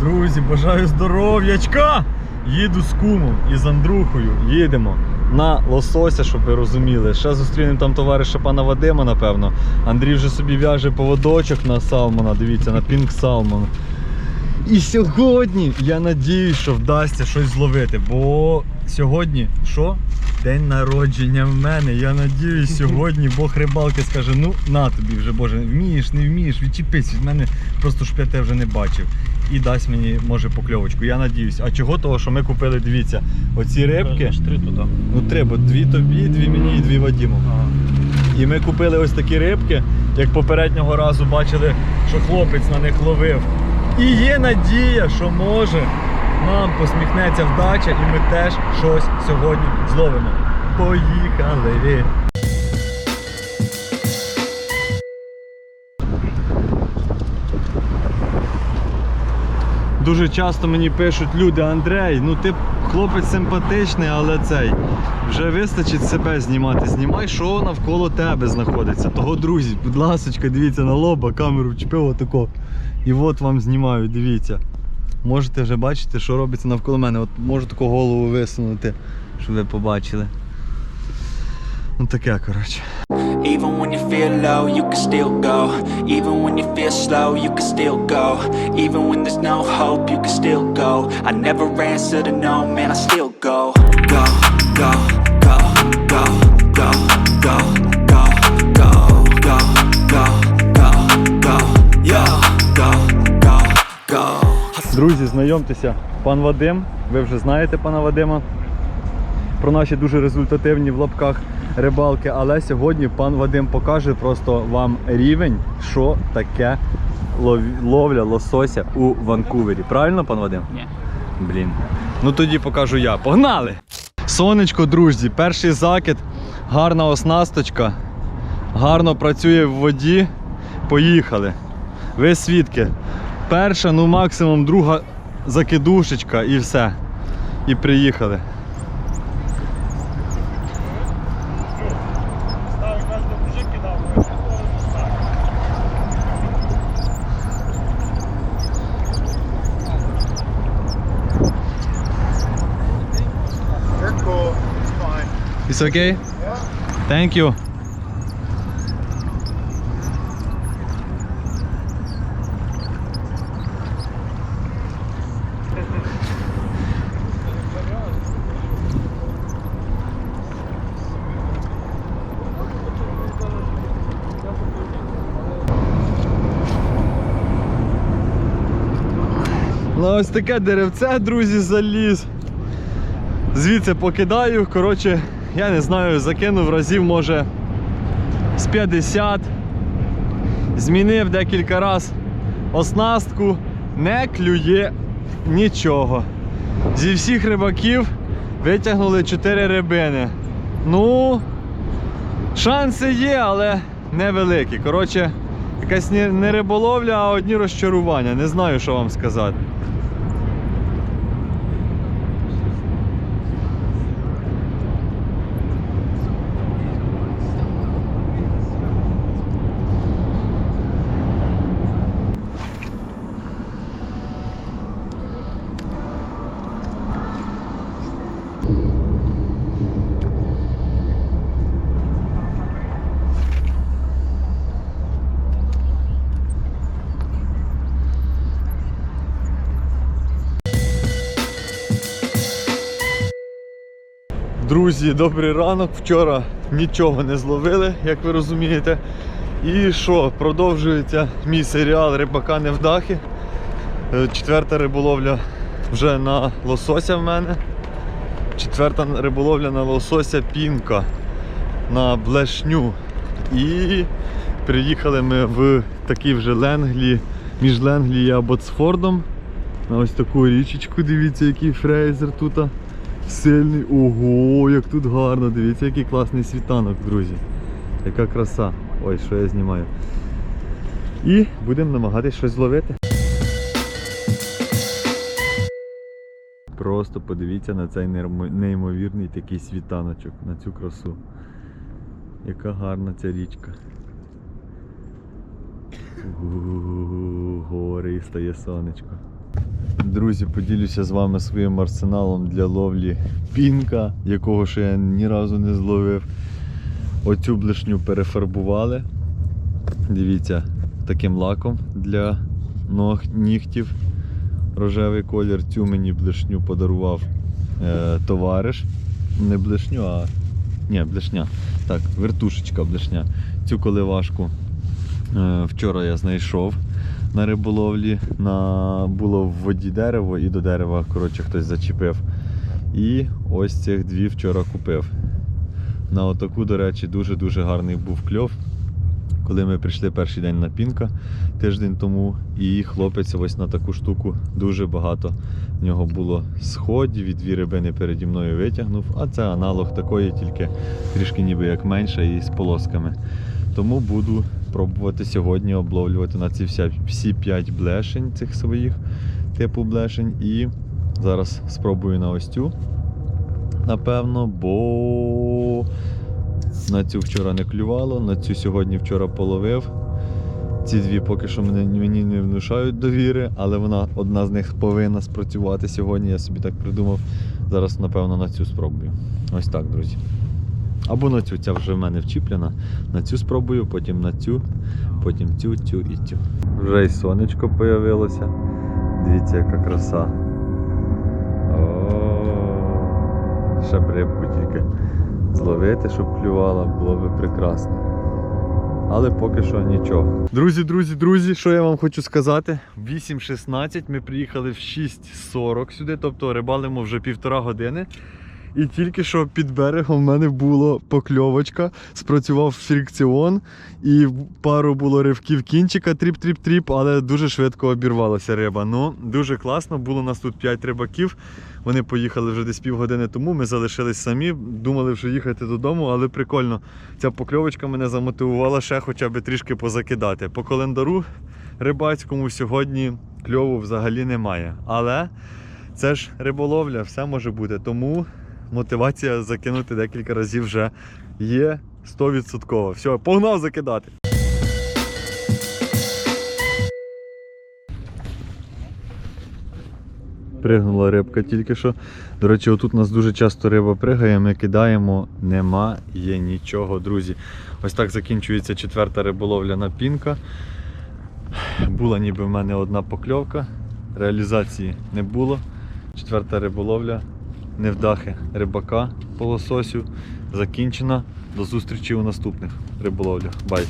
Друзі, бажаю здоров'ячка! Їду з кумом і з Андрухою. Їдемо на лосося, щоб ви розуміли. Ще зустрінемо там товариша пана Вадима, напевно. Андрій вже собі в'яже поводочок на салмона. Дивіться, на пінк салмон. І сьогодні я надіюсь, що вдасться щось зловити, бо сьогодні що? День народження в мене. Я надіюсь, сьогодні Бог рибалки скаже: ну на тобі вже, Боже, вмієш, не вмієш, відчепись від мене, просто я вже не бачив. І дасть мені, може, покльовочку. Я надіюсь. А чого? Того, що ми купили, дивіться, оці рибки. Три туди. Ну треба, дві тобі, дві мені і дві Вадіму. І ми купили ось такі рибки, як попереднього разу бачили, що хлопець на них ловив. І є надія, що може нам посміхнеться вдача, і ми теж щось сьогодні зловимо. Поїхали! Дуже часто мені пишуть люди, Андрей, ну ти хлопець симпатичний, але цей вже вистачить себе знімати. Знімай, що навколо тебе знаходиться. Того, друзі, будь ласка, дивіться на лоба, камеру вчепив отако. І от вам знімаю, дивіться. Можете вже бачити, що робиться навколо мене. От можу таку голову висунути, щоб ви побачили. Ну таке, коротше. Even when you feel low, you can still go. Even when you feel slow, you can still go. Even when there's no hope, you can still go. I never answer to no, man, I still go. Go, go, go, go, go, go, go, go, go, go, go, go, yo, go, go, go. Друзі, знайомтеся, пан Вадим. Ви вже знаєте пана Вадима про наші дуже результативні в лапках рибалки. Але сьогодні пан Вадим покаже просто вам рівень, що таке лов- ловля лосося у Ванкувері. Правильно, пан Вадим? Ні. Блін. Ну тоді покажу я. Погнали! Сонечко, друзі, перший закид, гарна оснасточка, гарно працює в воді. Поїхали. Ви свідки. Перша, ну максимум друга закидушечка і все. І приїхали. It's okay? Thank you. Ну ось таке деревце, друзі, заліз. Звідси покидаю. Коротше, я не знаю, закинув разів, може, з 50. Змінив декілька разів оснастку, не клює нічого. Зі всіх рибаків витягнули 4 рибини. Ну, шанси є, але невеликі. Коротше, якась не риболовля, а одні розчарування. Не знаю, що вам сказати. Друзі, добрий ранок. Вчора нічого не зловили, як ви розумієте. І що, продовжується мій серіал Рибака невдахи. Е, Четверта риболовля вже на лосося в мене. Четверта риболовля на лосося пінка на блешню. І приїхали ми в такий вже Ленглі, між Ленглі і Абботсфордом. На ось таку річечку, дивіться, який фрейзер тут. Сильний. Ого, як тут гарно. Дивіться, який класний світанок, друзі. Яка краса. Ой, що я знімаю. І будемо намагатись щось зловити. Просто подивіться на цей неймовірний такий світаночок, на цю красу. Яка гарна ця річка. Гори стає сонечко. Друзі, поділюся з вами своїм арсеналом для ловлі пінка, якого ще я ні разу не зловив. Оцю блишню перефарбували. Дивіться, таким лаком для ног, нігтів. Рожевий колір. Цю мені блишню подарував е, товариш. Не блишню, а. Ні, блишня. Так, вертушечка блишня. Цю коливашку е, вчора я знайшов на риболовлі. На... Було в воді дерево і до дерева коротше, хтось зачепив. І ось цих дві вчора купив. На отаку, до речі, дуже-дуже гарний був кльов. Коли ми прийшли перший день на пінка тиждень тому, і хлопець ось на таку штуку дуже багато в нього було сходів, і дві рибини переді мною витягнув, а це аналог такої, тільки трішки ніби як менша і з полосками. Тому буду пробувати сьогодні обловлювати на ці вся, всі 5 блешень цих своїх типу блешень. І зараз спробую на ось цю. Напевно, бо на цю вчора не клювало, на цю сьогодні вчора половив. Ці дві поки що мене, мені не внушають довіри, але вона одна з них повинна спрацювати сьогодні. Я собі так придумав. Зараз, напевно, на цю спробую. Ось так, друзі. Або на цю, ця вже в мене вчіплена. На цю спробую, потім на цю, потім цю, цю і цю. Вже й сонечко появилося. Дивіться, яка краса. О, ще б рибку тільки зловити, щоб клювала, було би прекрасно. Але поки що нічого. Друзі, друзі, друзі, що я вам хочу сказати? 8.16 ми приїхали в 6.40 сюди, тобто рибалимо вже півтора години. І тільки що під берегом в мене було покльовочка, спрацював фрикціон, і пару було ривків кінчика, тріп-тріп-тріп, але дуже швидко обірвалася риба. Ну, дуже класно, було у нас тут 5 рибаків. Вони поїхали вже десь півгодини тому. Ми залишились самі, думали вже їхати додому, але прикольно. Ця покльовочка мене замотивувала ще хоча б трішки позакидати. По календару рибацькому сьогодні кльову взагалі немає. Але це ж риболовля, все може бути. Тому мотивація закинути декілька разів вже є 100%. Все, погнав закидати. Пригнула рибка тільки що. До речі, отут у нас дуже часто риба пригає, ми кидаємо, немає нічого, друзі. Ось так закінчується четверта риболовля на пінка. Була ніби в мене одна покльовка, реалізації не було. Четверта риболовля, невдахи рибака по лососю закінчена. До зустрічі у наступних риболовлях. Бай!